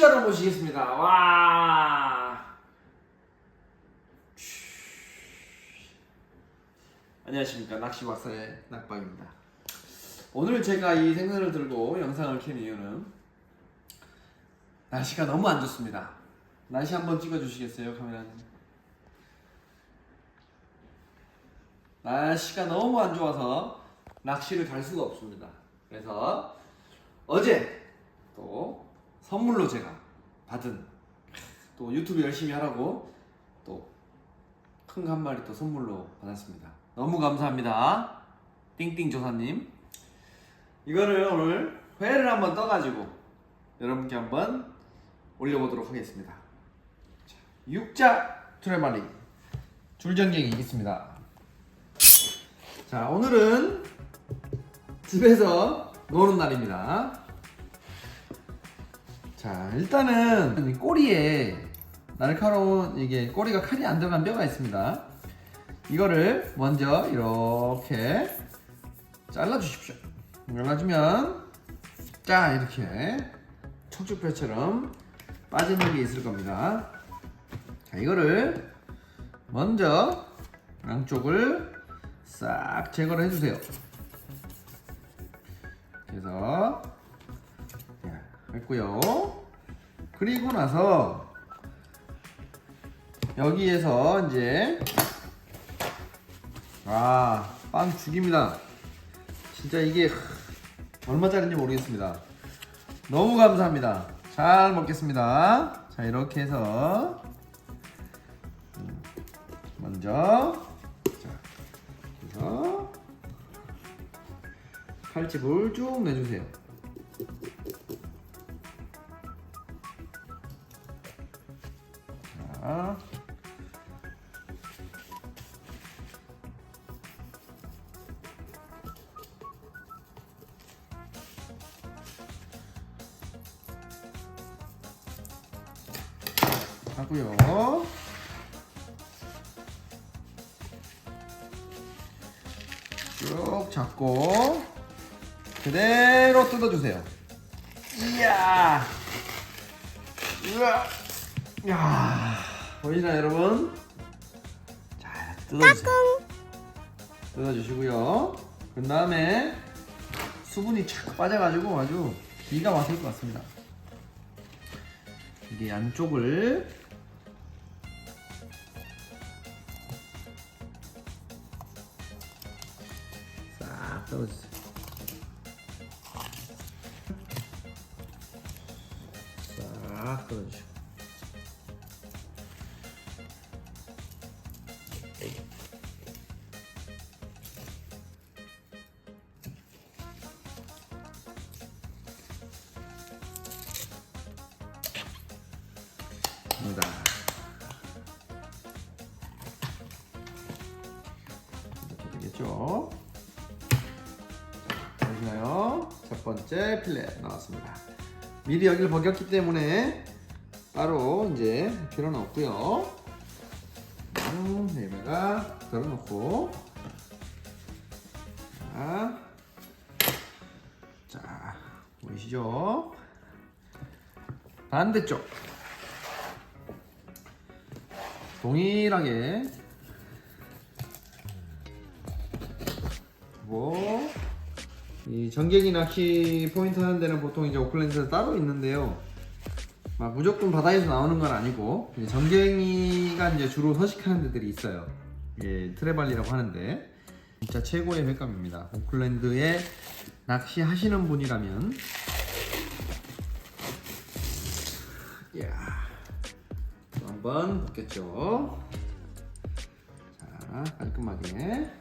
낚시자를 모시겠습니다. 와. 안녕하십니까 낚시 박사의 낙방입니다. 오늘 제가 이 생선을 들고 영상을 켠 이유는 날씨가 너무 안 좋습니다. 날씨 한번 찍어주시겠어요, 카메라님? 날씨가 너무 안 좋아서 낚시를 갈 수가 없습니다. 그래서 어제 또 선물로 제가 받은 또 유튜브 열심히 하라고 또큰거한 마리 또 선물로 받았습니다. 너무 감사합니다. 띵띵 조사님. 이거를 오늘 회를 한번 떠가지고 여러분께 한번 올려보도록 하겠습니다. 자, 육자 트레마리 줄전갱이 있습니다. 자 오늘은 집에서 노는 날입니다. 자 일단은 이 꼬리에 날카로운 이게 꼬리가 칼이 안 들어간 뼈가 있습니다. 이거를 먼저 이렇게 잘라 주십시오. 잘라주면 자 이렇게 척추뼈처럼 빠지는 게 있을 겁니다. 자 이거를 먼저 양쪽을 싹 제거를 해주세요. 그래서 자, 했고요. 그리고 나서 여기에서 이제 아, 빵 죽입니다. 진짜 이게 하, 얼마짜리인지 모르겠습니다. 너무 감사합니다. 잘 먹겠습니다. 자, 이렇게 해서 음, 먼저 자, 그래서 칼집을 쭉 내주세요. 자, 하고요. 쭉 잡고 그대로 뜯어주세요. 이야, 우와, 야, 보이나 여러분? 자, 뜯어주세요. 뜯어주시고요. 그 다음에 수분이 착 빠져가지고 아주 기가 막힐 것 같습니다. 이게 양쪽을 싹 떨어주세요. 싹 떨어주시고. 자, 보시나요? 첫 번째 필렛 나왔습니다. 미리 여기를 벗겼기 때문에 따로 이제 필요는 없고요. 음, 여기다가 덜어놓고 자, 자 보이시죠? 반대쪽 동일하게 뭐, 이 전갱이 낚시 포인트 하는 데는 보통 이제 오클랜드에서 따로 있는데요. 막 무조건 바다에서 나오는 건 아니고 이제 전갱이가 이제 주로 서식하는 데들이 있어요. 예, 트레발리라고 하는데 진짜 최고의 횟감입니다. 오클랜드에 낚시 하시는 분이라면 이야. 또 한번 벗겼죠. 자, 깔끔하게.